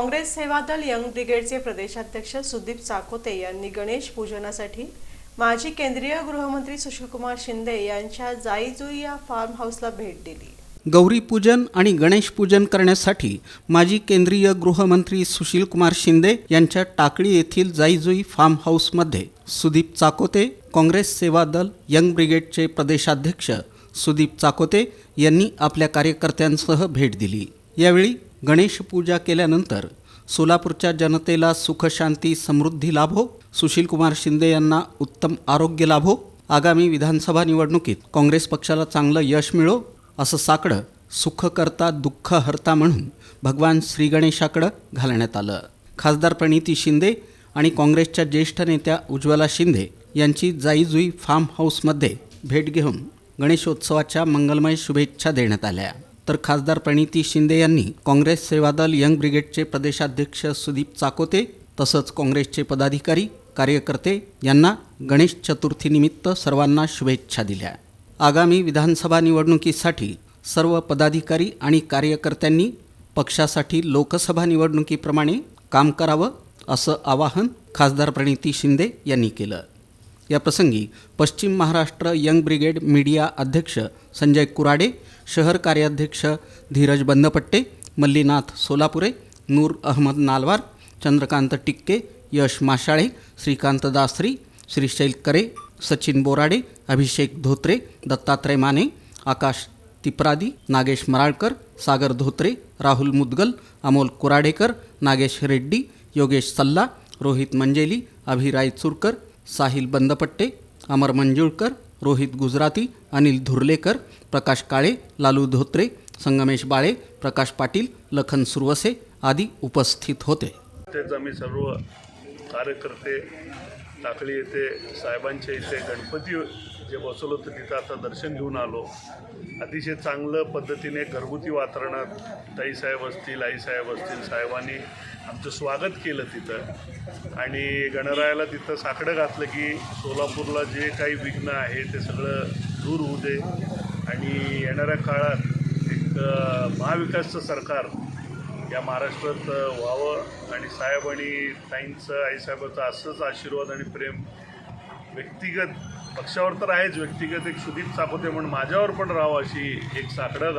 काँग्रेस सेवा दल यंग ब्रिगेडचे प्रदेशाध्यक्ष सुदीप चाकोते यांनी गणेश पूजनासाठी माजी केंद्रीय गृहमंत्री सुशीलकुमार शिंदे यांच्या जाईजुई या फार्म हाऊसला भेट दिली. गौरीपूजन आणि गणेश पूजन करण्यासाठी माजी केंद्रीय गृहमंत्री सुशीलकुमार शिंदे यांच्या टाकळी येथील जाईजुई फार्म हाऊसमध्ये सुदीप चाकोते काँग्रेस सेवा दल यंग ब्रिगेडचे प्रदेशाध्यक्ष सुदीप चाकोते यांनी आपल्या कार्यकर्त्यांसह भेट दिली. यावेळी गणेश पूजा केल्यानंतर सोलापूरच्या जनतेला सुखशांती समृद्धी लाभो. सुशीलकुमार शिंदे यांना उत्तम आरोग्य लाभो. आगामी विधानसभा निवडणुकीत काँग्रेस पक्षाला चांगलं यश मिळो असं साकडं सुख करता दुःख हरता म्हणून भगवान श्री गणेशाकडं घालण्यात आलं. खासदार प्रणिती शिंदे आणि काँग्रेसच्या ज्येष्ठ नेत्या उज्ज्वला शिंदे यांची जाईजुई फार्म हाऊसमध्ये भेट घेऊन गणेशोत्सवाच्या मंगलमय शुभेच्छा देण्यात आल्या. तर खासदार प्रणिती शिंदे यांनी काँग्रेस सेवादल यंग ब्रिगेडचे प्रदेशाध्यक्ष सुदीप चाकोते तसंच काँग्रेसचे पदाधिकारी कार्यकर्ते यांना गणेश चतुर्थीनिमित्त सर्वांना शुभेच्छा दिल्या. आगामी विधानसभा निवडणुकीसाठी सर्व पदाधिकारी आणि कार्यकर्त्यांनी पक्षासाठी लोकसभा निवडणुकीप्रमाणे काम करावं असं आवाहन खासदार प्रणिती शिंदे यांनी केलं. याप्रसंगी पश्चिम महाराष्ट्र यंग ब्रिगेड मीडिया अध्यक्ष संजय कुराडे शहर कार्याध्यक्ष धीरज बंदपट्टे मल्लीनाथ सोलापुरे नूर अहमद नालवार चंद्रकांत टिक्के यश माशाळे श्रीकांत दासरी श्रीशैल करे सचिन बोराडे अभिषेक धोत्रे दत्तात्रय माने आकाश तिप्रादी नागेश मराळकर सागर धोत्रे राहुल मुदगल अमोल कुराडेकर नागेश रेड्डी योगेश सल्ला रोहित मंजेली अभिराय चुरकर साहिल बंदपट्टे अमर मंजुळकर रोहित गुजराती अनिल धुर्लेकर प्रकाश काळे लालू धोत्रे संगमेश बाळे प्रकाश पाटील लखन सुरवसे आदी उपस्थित होते. तेच आम्ही सर्व कार्यकर्ते टाकळी येथे साहेबांच्या इथे गणपती जे बसवलं होतं तिथं आता दर्शन घेऊन आलो. अतिशय चांगलं पद्धतीने घरगुती वातावरणात ताईसाहेब असतील आईसाहेब असतील साहेबांनी आमचं स्वागत केलं तिथं. आणि गणरायाला तिथं साकडं घातलं की सोलापूरला जे काही विघ्न आहे ते सगळं दूर होऊ दे. आणि येणाऱ्या काळात एक महाविकासचं सरकार या महाराष्ट्रात व्हावं आणि साहेब आणि ताईंचं आईसाहेबाचं असंच आशीर्वाद आणि प्रेम व्यक्तिगत पक्षावर तर आहेच. व्यक्तिगत एक सुदीप साकोते म्हणून माझ्यावर पण राहावं अशी एक साकडं